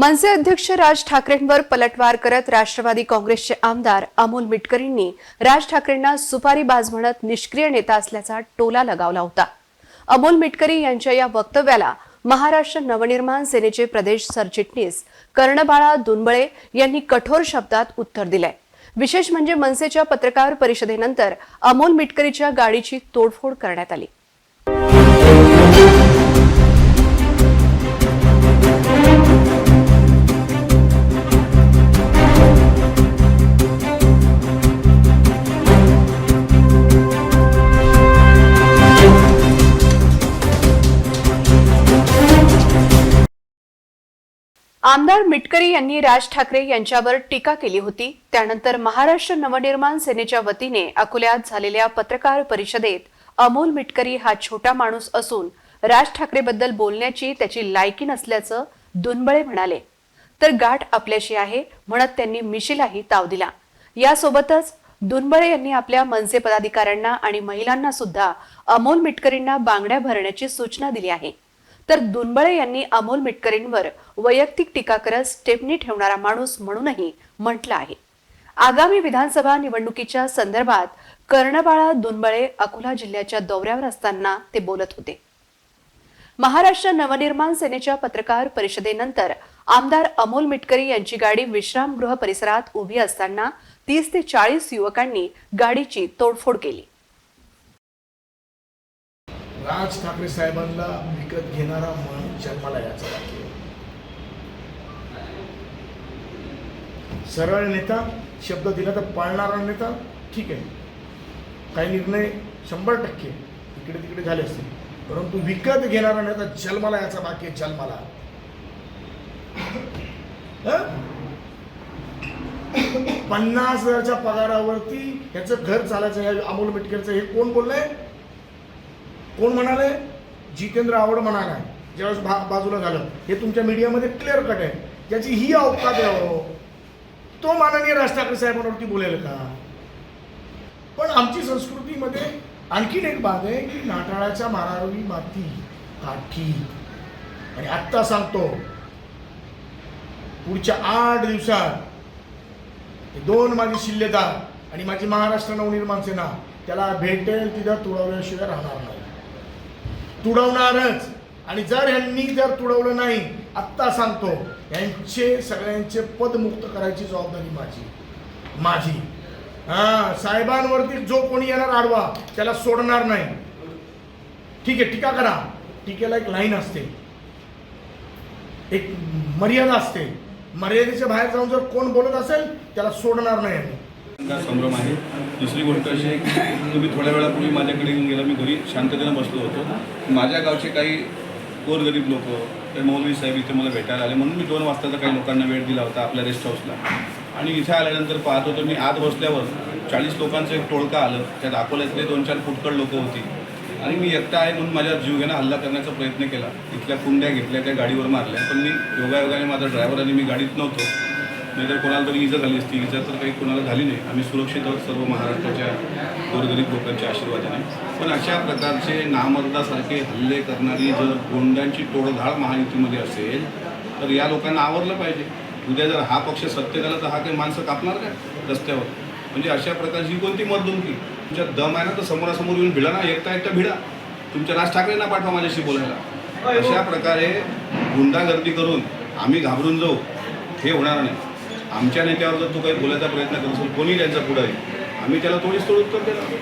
मनसे अध्यक्ष राज ठाकरेंवर पलटवार करत राष्ट्रवादी काँग्रेसचे आमदार अमोल मिटकरींनी राज ठाकरेंना सुपारी बाज म्हणत निष्क्रिय नेता असल्याचा टोला लगावला होता. अमोल मिटकरी यांच्या या वक्तव्याला महाराष्ट्र नवनिर्माण सेनेचे प्रदेश सरचिटणीस कर्णबाळा दुनबळे यांनी कठोर शब्दात उत्तर दिलंय. विशेष म्हणजे मनसेच्या पत्रकार परिषदेनंतर अमोल मिटकरीच्या गाडीची तोडफोड करण्यात आली. आमदार मिटकरी यांनी राज ठाकरे यांच्यावर टीका केली होती. त्यानंतर महाराष्ट्र नवनिर्माण सेनेच्या वतीने अकोल्यात झालेल्या पत्रकार परिषदेत अमोल मिटकरी हा छोटा माणूस असून राज ठाकरेबद्दल बोलण्याची त्याची लायकी नसल्याचं दुनबळे म्हणाले. तर गाठ आपल्याशी आहे म्हणत त्यांनी मिशीलाही ताव दिला. यासोबतच दुनबळे यांनी आपल्या मनसे पदाधिकाऱ्यांना आणि महिलांना सुद्धा अमोल मिटकरींना बांगड्या भरण्याची सूचना दिली आहे. तर दुनबळे यांनी अमोल मिटकरींवर वैयक्तिक टीका करत स्टेपनी ठेवणारा माणूस म्हणूनही म्हटलं आहे. आगामी विधानसभा निवडणुकीच्या संदर्भात कर्णबाळा दुनबळे अकोला जिल्ह्याच्या दौऱ्यावर असताना ते बोलत होते. महाराष्ट्र नवनिर्माण सेनेच्या पत्रकार परिषदेनंतर आमदार अमोल मिटकरी यांची गाडी विश्रामगृह परिसरात उभी असताना तीस ते चाळीस युवकांनी गाडीची तोडफोड केली. राज ठाकरे साहेबांना विकत घेणारा माणूस जन्माला याचा बाकी आहे. सरळ नेता शब्द दिला तर पाळणारा नेता ठीक आहे. काही निर्णय शंभर टक्के इकडे तिकडे झाले असतील. परंतु विकत घेणारा नेता जन्माला याचा बाकी आहे जन्माला. पन्नास हजारच्या पगारावरती याचं घर चालायचं या अमोल मिटकरचं हे कोण बोललंय? कोण म्हणाले? जितेंद्र आवड म्हणाला. ज्यावेळेस भा बाजूला झालं. हे तुमच्या मीडियामध्ये क्लिअर कट आहे. ज्याची ही अवकात द्यावं तो माननीय राज ठाकरे साहेबांवरती बोलेल का? पण आमची संस्कृतीमध्ये आणखीन एक बाब आहे की नाटाळाच्या मारावी माती काठी. आणि आत्ता सांगतो पुढच्या आठ दिवसात दोन माझे शिल्लेदार आणि माझी महाराष्ट्र नवनिर्माण सेना त्याला भेटेल तिथं तुळवल्याशिवाय राहणार नाही. तुडवणारच. आणि जर ह्यांनी जर तुडवलं नाही आत्ता सांगतो यांचे सगळ्यांचे पदमुक्त करायची जबाबदारी माझी. माझी. हा साहेबांवरती जो कोणी येणार आडवा त्याला सोडणार नाही. ठीक आहे टीका करा. टीकेला एक लाईन असते. एक मर्यादा असते. मर्यादेच्या बाहेर जाऊन जर कोण बोलत असेल त्याला सोडणार नाही. आम्ही संभ्रम आहे? दुसरी गोष्ट अशी आहे की तुम्ही थोड्या वेळापूर्वी माझ्याकडे येऊन गेला. मी घरी शांततेनं बसलो होतो. माझ्या गावचे काही गोरगरीब लोक तर मौलवी साहेब इथे मला भेटायला आले. म्हणून मी दोन वाजताचा काही लोकांना वेळ दिला होता आपल्या रेस्ट हाऊसला आणि इथे आल्यानंतर पाहतो तर मी आत बसल्यावर चाळीस लोकांचं एक टोळका आलं. त्यात अकोल्यातले दोन चार फुटकड लोक होती. आणि मी एकटा आहे म्हणून माझ्या जीवघेणा हल्ला करण्याचा प्रयत्न केला. इथल्या कुंड्या घेतल्या त्या गाडीवर मारल्या. पण मी योगायोगाने माझा ड्रायव्हर आणि मी गाडीत नव्हतो. नाहीतर कोणाला तरी इजा झाली असती इजा तर काही कोणाला झाली नाही. आम्ही सुरक्षित आहोत सर्व महाराष्ट्राच्या गोरगरीब लोकांच्या आशीर्वादाने. पण अशा प्रकारचे नामर्दासारखे हल्ले करणारी जर गोंड्यांची टोळधाळ महायुतीमध्ये असेल तर या लोकांना आवरलं पाहिजे. उद्या जर हा पक्ष सत्तेत आला तर हा काही माणसं कापणार काय रस्त्यावर? म्हणजे अशा प्रकारची कोणती मर्दुमकी? तुमच्या दम आहे ना तर समोरासमोर येऊन भिडा ना एकटा एकटा भिडा. तुमच्या राज ठाकरेंना पाठवा माझ्याशी बोलायला. अशा प्रकारे गुंडागर्दी करून आम्ही घाबरून जाऊ. हे होणार नाही. आमच्या नेत्यावर जर तू काही बोलायचा प्रयत्न करत असेल कोणी त्यांचा पुढं आहे? आम्ही त्याला थोडीच तोड उत्तर देणार.